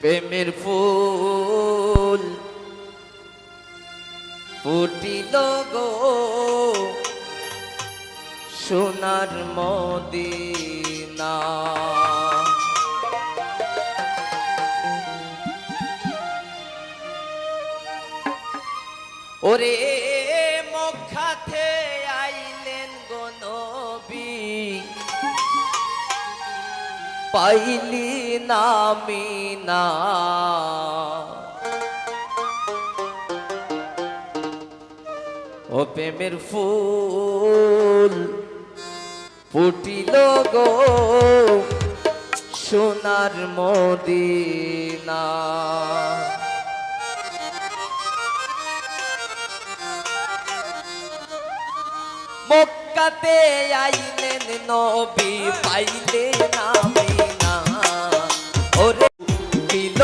প্রেমের ফুল ফুটিল গো সোনার মদিনা। ওরে পাইলি নামি না ও প্রেমের ফুল ফুটিল গো সোনার মদিনা। মক্কাতে আইলেন নবী পাইলে নামি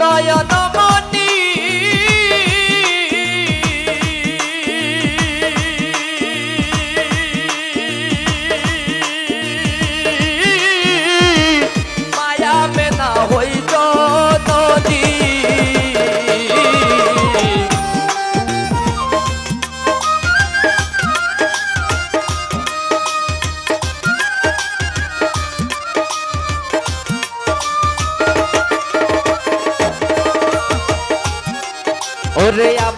নয়ন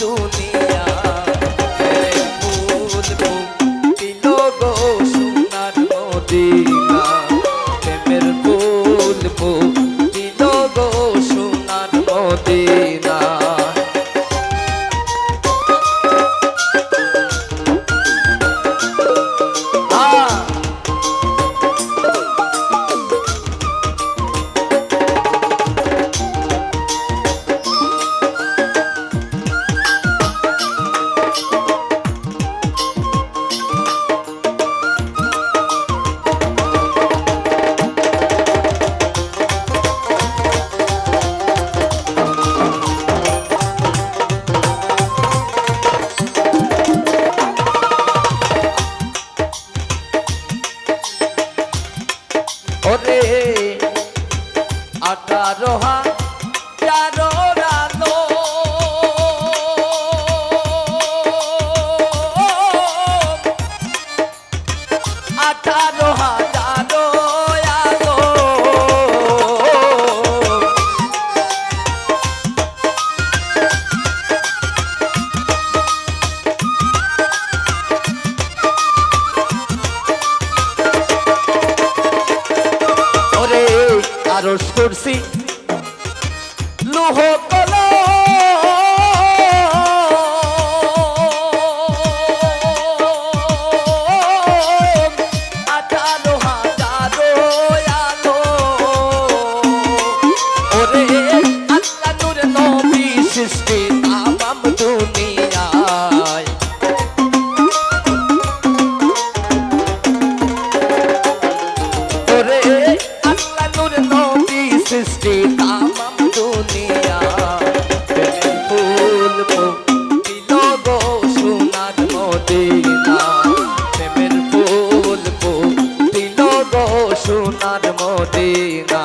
দুনিয়া ফুল দিল গো সোনার মদিনা। প্রেমের ফুল দিল গো সোনার মদিনা। to see মদিনা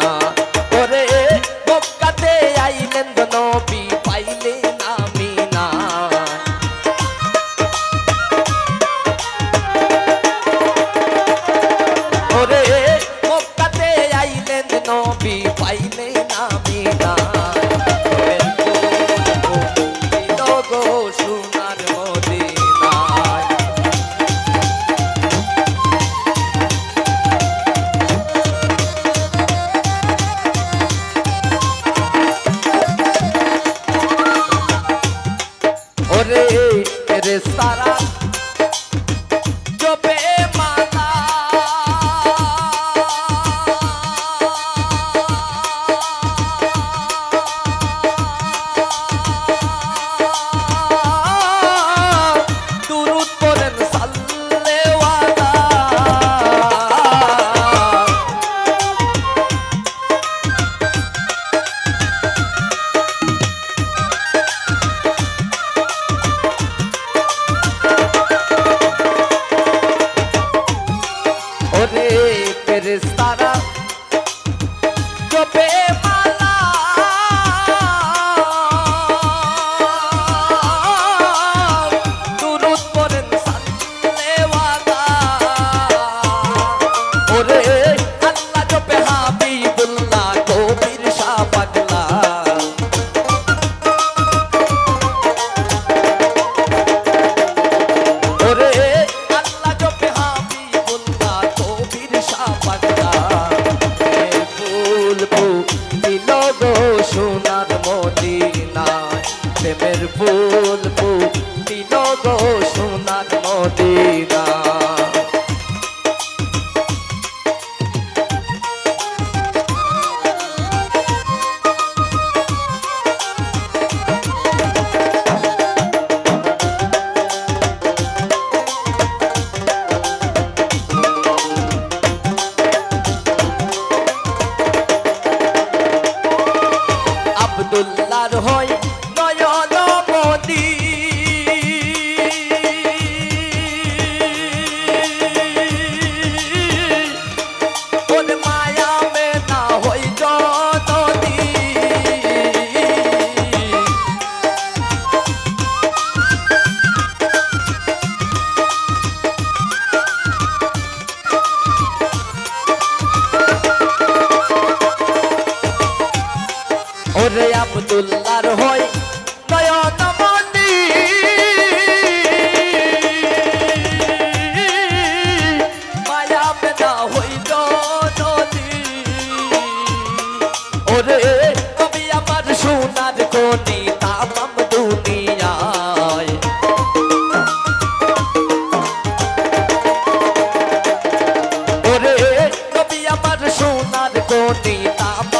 সোনার কোনি তামাম